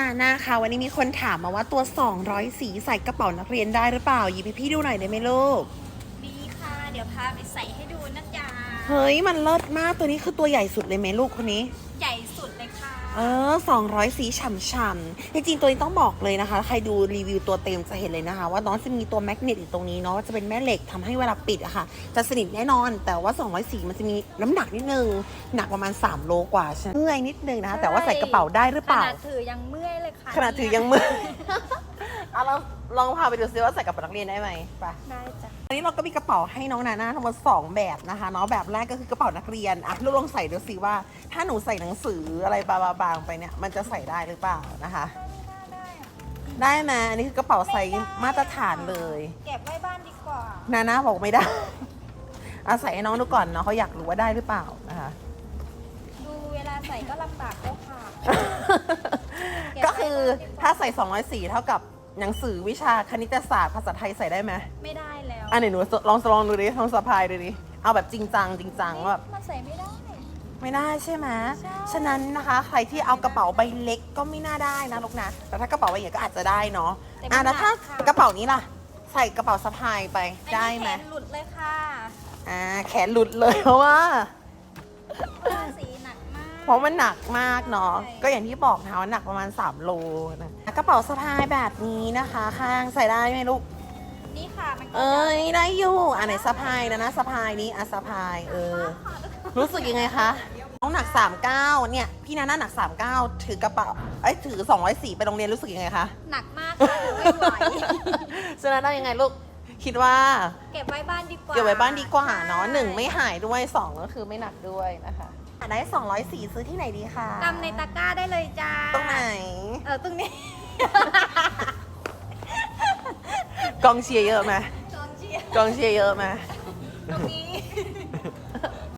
นาหน้าค่ะ วันนี้มีคนถามมาว่าตัว 200 สีใส่กระเป๋านักเรียนได้หรือเปล่าหยิบให้พี่ดูหน่อยได้ไหมลูกมีค่ะ เดี๋ยวพาไปใส่ให้ดูนะจ๊ะเฮ้ย มันเลิศมากตัวนี้คือตัวใหญ่สุดเลยไหมลูกคนนี้ ใหญ่สุดเลยค่ะ เออ 200 สีฉ่ำๆจริงๆตัวนี้ต้องบอกเลยนะคะ ใครดูรีวิวตัวเต็มจะเห็นเลยนะคะ ว่าน้องจะมีตัวแมกเนตอยู่ตรงนี้เนาะจะเป็นแม่เหล็กทำให้เวลาปิดอะค่ะ จะสนิทแน่นอน แต่ว่า 200 สีมันจะมีน้ำหนักนิดนึง หนักประมาณ 3 โลกว่าใช่ไหมเมื่อยนิดนึงนะคะ แต่ว่าใส่กระเป๋าได้หรือเปล่า ขนาดถือยังเมื่อย เลยค่ะขนาดถือยังมือ เอาเราลองพาไปดูซิว่าใส่กระเป๋านักเรียนได้ไหมไป ได้จ้ะวันนี้เราก็มีกระเป๋าให้น้องนาน่าทั้งหมดสองแบบนะคะเนาะแบบแรกก็คือกระเป๋านักเรียนอะลูกลองใส่ดูสิว่า ถ้าหนูใส่หนังสืออะไรบางๆไปเนี่ยมันจะใส่ได้หรือเปล่านะคะ ได้อะได้ไหมอันนี้คือกระเป๋าไซส์มาตรฐานเลยเก็บไว้บ้านดีกว่า นาน่าบอกไม่ได้อาใส่ให้น้องดูก่อนเนาะเขาอยากรู้ว่าได้หรือเปล่านะคะ ดูเวลาใส่ก็ลำบากแล้วค่ะก็ คือถ้าใส่ 204 เท่ากับหนังสือวิชาคณิตศาสตร์ภาษาไทยใส่ได้ไหมไม่ได้แล้วอันไหนหนูลองลองดูดิลองสะพายดูดิเอาแบบจริงจังจริงจังว่าแบบมันใส่ไม่ได้ ไม่ได้ใช่ไหมใช่ ฉะนั้นนะคะ ใครที่เอากระเป๋าใบเล็กก็ไม่น่าได้นะลูกนะ แต่ถ้ากระเป๋าใบใหญ่ก็อาจจะได้เนาะแต่อะมันแล้วถ้าหนักค่ะ กระเป๋านี้ล่ะ ใส่กระเป๋าสะพายไปอันได้นี้ไหมแขนหลุดเลยค่ะ อ่าแขนหลุดเลยเพราะว่า เพราะมันหนักมากเนาะใช่ก็อย่างที่บอกนะว่าหนักประมาณ 3 โลนะกระเป๋าสะพายแบบนี้นะคะ ข้างใส่ได้ไหมลูก นี่ค่ะมันก็เอ้ยได้อยู่อะไหนสะพายนะนะสะพายนี้อะสะพายเออ รู้สึกยังไงคะน้องหนัก 39 เนี่ย พี่นาน่าหนัก 39 ถือกระเป๋าไอ้ยถือ204ไปโรงเรียนรู้สึกยังไงคะ หนักมากค่ะถือไม่ไหวฉะนั้นได้ยังไงลูก คิดว่า เก็บไว้บ้านดีกว่าเก็บไว้บ้านดีกว่าเนาะใช่หนึ่งไม่หายด้วยสองก็คือไม่หนักด้วยนะคะ อะได้204ซื้อที่ไหนดีคะกำในตะกร้าได้เลยจ้าตรงไหน เออตรงนี้ กองเชียร์เยอะไหมกองเชียร์กองเชียร์เยอะไหมตรงนี้